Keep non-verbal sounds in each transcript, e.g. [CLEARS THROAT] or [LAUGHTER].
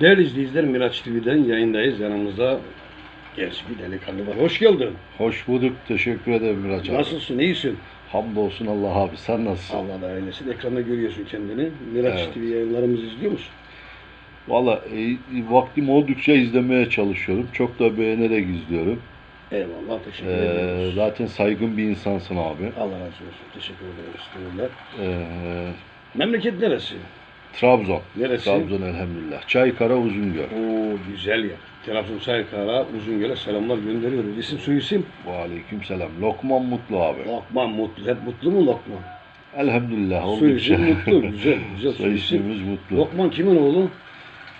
Değerli izleyiciler Miraç TV'den yayındayız. Yanımızda genç bir delikanlı var. Hoş geldin. Hoş bulduk. Teşekkür ederim Miraç abi. Nasılsın? İyisin? Hamdolsun Allah abi. Sen nasılsın? Allah da eylesin. Ekranda görüyorsun kendini. Miraç Evet. TV yayınlarımızı izliyor musun? Valla e, vaktim oldukça izlemeye çalışıyorum. Çok da beğenerek izliyorum. Eyvallah. Teşekkür Ee, ediyoruz. zaten saygın bir insansın abi. Allah razı olsun. Teşekkür ederiz. Ee, Memleket neresi? Trabzon. Neresi? Trabzon elhamdülillah. Çaykara Uzungöl. Oo güzel yer. Trabzon Çaykara Uzungöl'e selamlar gönderiyoruz. İsim soy isim? Aleyküm selam. Lokman Mutlu abi. Lokman Mutlu. Hep mutlu mu Lokman? Elhamdülillah oldukça. isim [LAUGHS] Mutlu. Güzel. Güzel Soy soy isim. ismimiz Mutlu. Lokman kimin oğlu?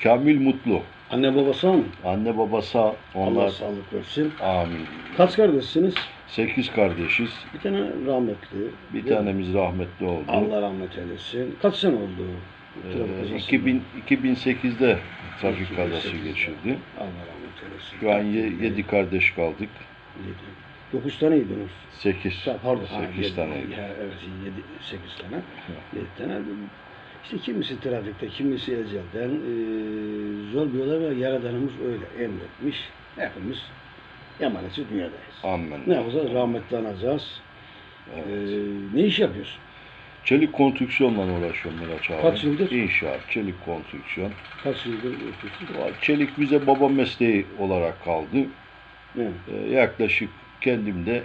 Kamil Mutlu. Anne babası mı? Anne babası Allah onlar. sağlık versin. Amin. Kaç kardeşsiniz? Sekiz kardeşiz. Bir tane rahmetli. Bir tanemiz rahmetli oldu. Allah rahmet eylesin. Kaç sene oldu? Ee, kazası. 2000, 2008'de trafik 2008'de. kazası geçirdi. Şu an 7 kardeş kaldık. Yedi. Dokuz taneydiniz. 8. Ha, Pardon. ha, 8 yedi. tane. Ha, Evet, yedi, sekiz tane. Yedi tane. İşte kimisi trafikte, kimisi ecelden. Ee, zor bir olay var. Yaradanımız öyle emretmiş. Hepimiz emaneti dünyadayız. Amin. Ne yapacağız? Rahmetli anacağız. Ee, ne iş yapıyorsun? Çelik konstrüksiyonla uğraşıyorum Miraç abi. Kaç yıldır? İnşaat, çelik konstrüksiyon. Kaç yıldır yapıyorsun? Çelik bize baba mesleği olarak kaldı. Evet. Ee, yaklaşık kendim de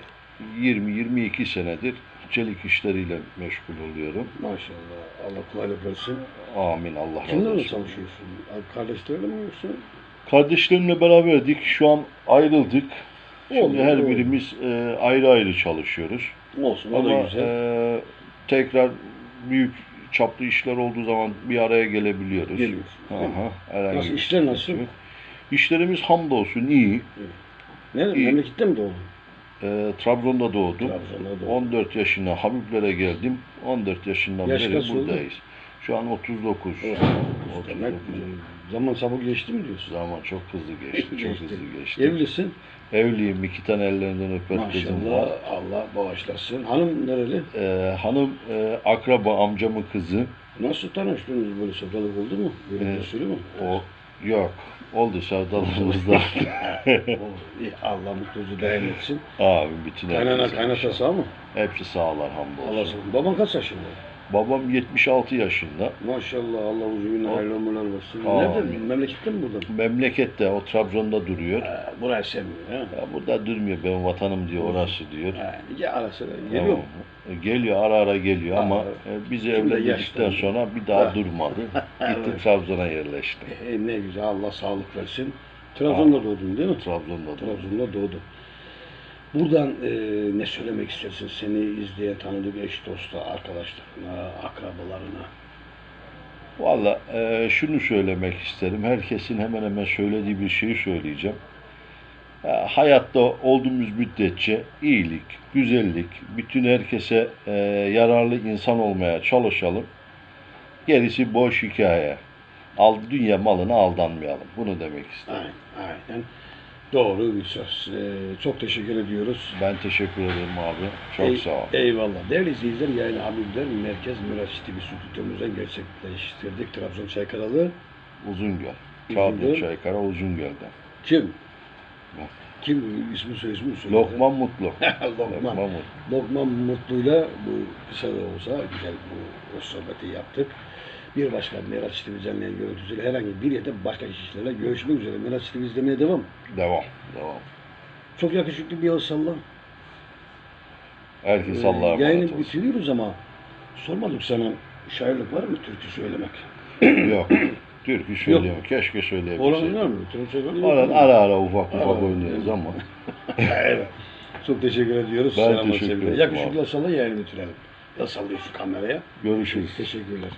20-22 senedir çelik işleriyle meşgul oluyorum. Maşallah. Allah kolaylık versin. Amin Allah razı Kimlerle olsun. çalışıyorsun? Kardeşlerle mi yoksa? Kardeşlerimle beraberdik. Şu an ayrıldık. Şimdi Oldu, her oldu. birimiz e, ayrı ayrı çalışıyoruz. Olsun. O da Ama güzel. e, tekrar büyük çaplı işler olduğu zaman bir araya gelebiliyoruz. Mi? Aha, Nasıl, işler nasıl? İşlerimiz hamdolsun iyi. Nerede? iyi. Memlekette mi doğdun? E, Trabzon'da doğdum. Trabzon'da doğdun. 14 yaşına Habiblere geldim. 14 yaşından Yaş beri kaç oldu? buradayız. Şu an 39. Evet. 39. Demek zaman çabuk geçti mi diyorsun? Zaman çok hızlı geçti. Çok Geçti. hızlı geçti. Evlisin. Evliyim. iki tane ellerinden öper kızım var. Maşallah. Allah bağışlasın. Hanım nereli? Ee, hanım e, akraba amcamın kızı. Nasıl tanıştınız böyle sevdalık oldu mu? Böyle bir usulü mü? O yok. Oldu sevdalığımızda. [LAUGHS] Allah mutlucu daim etsin. Abi bütün Kaynana kaynata sağ mı? Hepsi sağlar Allah hamdolsun. sağ Baban kaç yaşında? Babam 76 yaşında. Maşallah Allah uzun hayırlı ömürler versin. Amin. Nerede? Memlekette mi burada? Memlekette o Trabzon'da duruyor. Ha, burayı sevmiyor. Ha? Ya burada durmuyor benim vatanım diyor orası diyor. Ha, ya ara sıra geliyor mu? Geliyor ara ara geliyor ama e, Şimdi evlendikten sonra bir daha Ha. durmadı. [LAUGHS] Gitti. Trabzon'a yerleşti. E, ne güzel Allah sağlık versin. Trabzon'da doğdun değil mi? Trabzon'da doğdu. Trabzon'da doğdun. Buradan e, ne söylemek istersin seni izleyen tanıdık eş dosta, arkadaşlarına, akrabalarına? Valla e, şunu söylemek isterim. Herkesin hemen hemen söylediği bir şeyi söyleyeceğim. E, hayatta olduğumuz müddetçe iyilik, güzellik, bütün herkese e, yararlı insan olmaya çalışalım. Gerisi boş hikaye. Al, dünya malına aldanmayalım. Bunu demek isterim. Aynen, aynen. Doğru bir söz. E, çok teşekkür ediyoruz. Ben teşekkür ederim abi. Çok Ey- sağ ol. Eyvallah. Değerli izleyiciler, Yayın Habibler Merkez Miraç TV stüdyomuzdan gerçekleştirdik. Trabzon Çaykaralı. Uzungöl. Trabzon. Çaykara Uzungöl'den. Kim? Bak. Kim? ismi soy ismi söyle. Lokman Mutlu. [LAUGHS] Lokman. Lokman Mutlu. Lokman Mutlu'yla bu kısa da olsa güzel bu sohbeti yaptık. Bir başka Miraç TV yayın görüntüsüyle herhangi bir yerde başka kişilerle görüşmek üzere. Miraç TV izlemeye devam. Devam. Devam. Çok yakışıklı bir el salla. Herkes Ee, Allah'a emanet Yayını olsun. bitiriyoruz ama sormadık sana şairlik var mı türkü söylemek? [CLEARS THROAT] Yok. Türkü söylüyorum. Keşke Olan söyleyebilseydim. var mı? Türkü söylemek Ara, ara ara ufak Ara ufak oynuyoruz ama. [LAUGHS] evet. Çok teşekkür ediyoruz. Ben Selamlar, teşekkür sevgiler. ederim Yakışıklı el salla yayını bitirelim. El sallıyorsun kameraya. Görüşürüz. Teşekkürler.